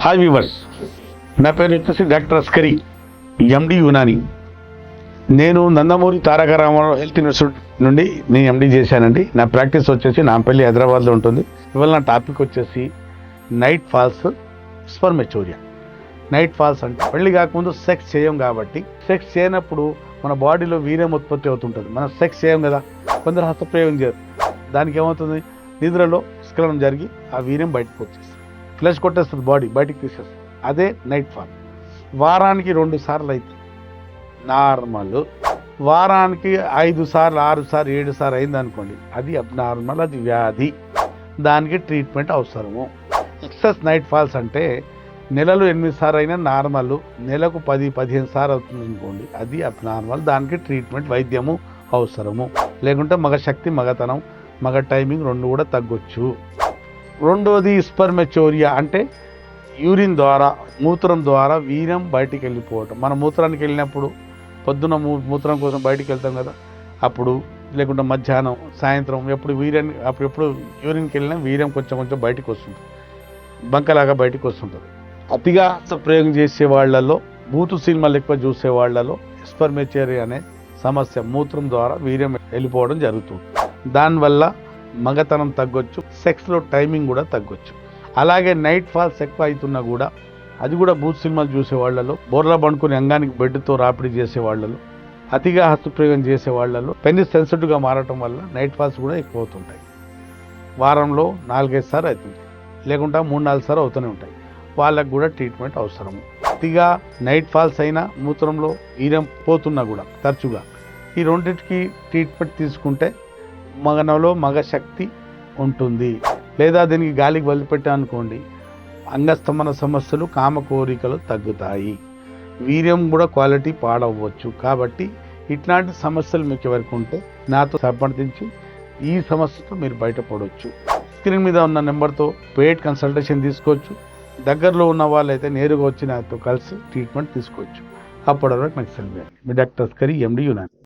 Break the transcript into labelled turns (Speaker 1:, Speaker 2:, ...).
Speaker 1: Hi viewers నా పేరు వచ్చేసి డాక్టర్ అస్కరి ఎండి యునాని. నేను నందమూరి తారక రామారావు హెల్త్ ఇన్స్టిట్యూట్ నుండి నేను ఎండి చేశానండి. నా ప్రాక్టీస్ వచ్చేసి నాంపల్లి హైదరాబాద్లో ఉంటుంది. ఇవాళ నా టాపిక్ వచ్చేసి night falls spermatorrhoea night falls అంటే పెళ్ళి కాకముందు సెక్స్ చేయం కాబట్టి సెక్స్ చేయనప్పుడు మన బాడీలో వీర్యం ఉత్పత్తి అవుతుంటుంది. మనం సెక్స్ చేయం కదా? కొందరు హస్తప్రయోగం చేయరు. దానికి ఏమవుతుంది? నిద్రలో స్కలనం జరిగి ఆ వీర్యం బయటకు వచ్చేస్తుంది. ఫ్లెష్ కొట్టేస్తుంది బాడీ బయటికి తీసేస్తుంది. అదే నైట్ ఫాల్ వారానికి రెండు సార్లు అవుతుంది నార్మల్ వారానికి ఐదు సార్లు ఆరు సార్లు ఏడు సార్లు అయింది అనుకోండి అది అబ్నార్మల్ అది వ్యాధి. దానికి ట్రీట్మెంట్ అవసరము. ఎక్సెస్ నైట్ ఫాల్స్ అంటే నెలలు ఎనిమిది సార్లు అయినా నార్మల్ నెలకు పది పదిహేను సార్లు అవుతుంది అనుకోండి అది అబ్నార్మల్ దానికి ట్రీట్మెంట్ వైద్యము అవసరము. లేకుంటే మగ శక్తి మగతనం మగ టైమింగ్ రెండు కూడా తగ్గొచ్చు. రెండోది స్పర్మెచోరియా అంటే యూరిన్ ద్వారా మూత్రం ద్వారా వీర్యం బయటికి వెళ్ళిపోవటం. మన మూత్రానికి వెళ్ళినప్పుడు పొద్దున మూ- మూత్రం కోసం బయటికి వెళ్తాం కదా అప్పుడు లేకుంటే మధ్యాహ్నం సాయంత్రం ఎప్పుడు వీర్యాన్ని అప్పుడు ఎప్పుడు యూరిన్కి వెళ్ళినా వీర్యం కొంచెం కొంచెం బయటికి వస్తుంది. బంకలాగా బయటికి వస్తుంటుంది. అతిగా ప్రయోగం చేసే వాళ్ళలో బూతు సినిమాలు ఎక్కువ చూసే వాళ్ళలో స్పర్మెచోరియా అనే సమస్య మూత్రం ద్వారా వీర్యం వెళ్ళిపోవడం జరుగుతుంది. దానివల్ల మగతనం తగ్గొచ్చు సెక్స్లో టైమింగ్ కూడా తగ్గొచ్చు. అలాగే నైట్ ఫాల్స్ ఎక్కువ అవుతున్నా కూడా అది కూడా బూత్ సినిమాలు చూసే వాళ్ళలో బోర్ల పండుకుని అంగానికి బెడ్తో రాపిడి చేసే వాళ్ళలో అతిగా హస్తప్రయోగం చేసే వాళ్ళలో పెన్ని సెన్సిటివ్గా మారటం వల్ల నైట్ ఫాల్స్ కూడా ఎక్కువ అవుతుంటాయి. వారంలో నాలుగైదు సార్లు అవుతుంది. లేకుండా మూడు నాలుగు సార్లు అవుతూనే ఉంటాయి. వాళ్ళకు కూడా ట్రీట్మెంట్ అవసరము అతిగా నైట్ ఫాల్స్ అయినా మూత్రంలో ఈరం పోతున్నా కూడా తరచుగా. ఈ రెండింటికి ట్రీట్మెంట్ తీసుకుంటే మగనలో మగ శక్తి ఉంటుంది. లేదా దీనికి గాలికి వదిలిపెట్టా అనుకోండి అంగస్తంభన సమస్యలు కామ కోరికలు తగ్గుతాయి. వీర్యం కూడా క్వాలిటీ పాడవచ్చు కాబట్టి ఇట్లాంటి సమస్యలు మీకు ఎవరికి ఉంటే నాతో సంప్రదించి ఈ సమస్యతో మీరు బయటపడవచ్చు స్క్రీన్ మీద ఉన్న నెంబర్తో పెయిడ్ కన్సల్టేషన్ తీసుకోవచ్చు. దగ్గరలో ఉన్న వాళ్ళైతే నేరుగా వచ్చి నాతో కలిసి ట్రీట్మెంట్ తీసుకోవచ్చు. అప్పటి వరకు నాకు సెలవు మీ డాక్టర్ కరీ ఎండి యునాని